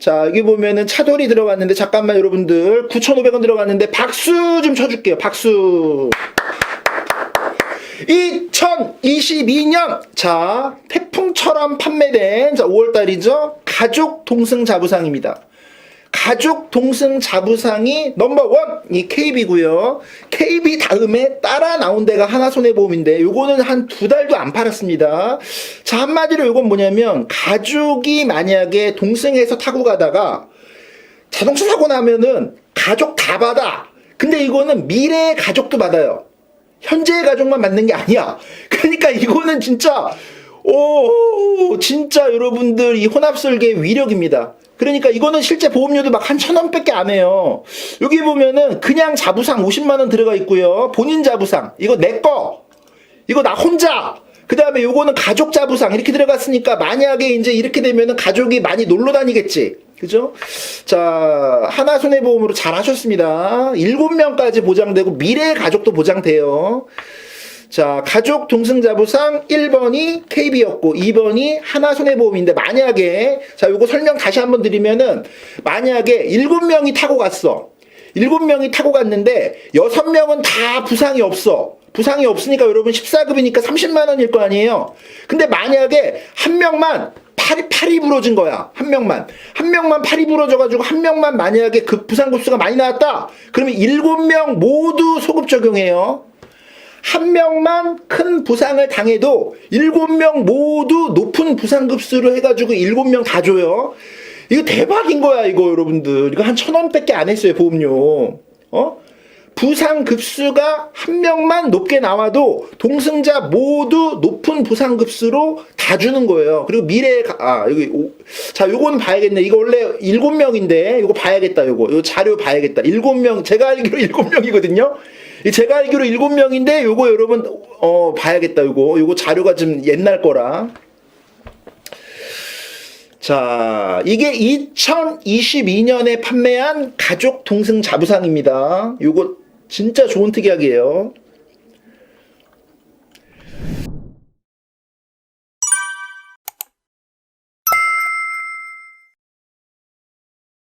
자, 여기 보면은 차돌이 들어갔는데, 잠깐만 여러분들. 9,500원 들어갔는데, 박수 좀 쳐줄게요. 박수. 2022년, 자, 태풍처럼 판매된, 자, 5월달이죠. 가족 동승 자부상입니다. 가족 동승 자부상이 넘버원 이 KB고요. KB 다음에 따라 나온 데가 하나 손해보험인데 요거는 한 두 달도 안 팔았습니다. 자 한마디로 요건 뭐냐면 가족이 만약에 동승해서 타고 가다가 자동차 사고 나면은 가족 다 받아. 근데 이거는 미래의 가족도 받아요. 현재의 가족만 받는 게 아니야. 그러니까 이거는 진짜 오 진짜 여러분들 이 혼합설계의 위력입니다. 그러니까 이거는 실제 보험료도 막 한 천 원밖에 안 해요. 여기 보면은 그냥 자부상 50만 원 들어가 있고요. 본인 자부상 이거 내 거. 이거 나 혼자. 그 다음에 요거는 가족 자부상 이렇게 들어갔으니까 만약에 이제 이렇게 되면은 가족이 많이 놀러 다니겠지. 그죠? 자, 하나 손해보험으로 잘 하셨습니다. 7명까지 보장되고 미래의 가족도 보장돼요. 자, 가족 동승자부상 1번이 KB였고 2번이 하나손해보험인데 만약에 자, 요거 설명 다시 한번 드리면은 만약에 7명이 타고 갔어. 7명이 타고 갔는데 6명은 다 부상이 없어. 부상이 없으니까 여러분 14급이니까 30만 원일 거 아니에요. 근데 만약에 한 명만 팔이, 팔이 부러진 거야. 한 명만. 한 명만 팔이 부러져가지고 한 명만 만약에 그 부상 급수가 많이 나왔다. 그러면 7명 모두 소급 적용해요. 한 명만 큰 부상을 당해도 일곱 명 모두 높은 부상급수로 해가지고 일곱 명 다 줘요. 이거 대박인 거야, 이거 여러분들. 이거 한 천 원밖에 안 했어요, 보험료. 어? 부상급수가 한 명만 높게 나와도 동승자 모두 높은 부상급수로 다 주는 거예요. 그리고 미래에, 가- 아, 여기, 오- 자, 요거는 봐야겠네. 이거 원래 일곱 명인데, 이거 봐야겠다, 요거. 요 자료 봐야겠다. 일곱 명, 제가 알기로 일곱 명이거든요. 이 제가 알기로 일곱 명인데, 요거 여러분, 어, 봐야겠다, 요거. 요거 자료가 좀 옛날 거라. 자, 이게 2022년에 판매한 가족 동승 자부상입니다. 요거 진짜 좋은 특약이에요.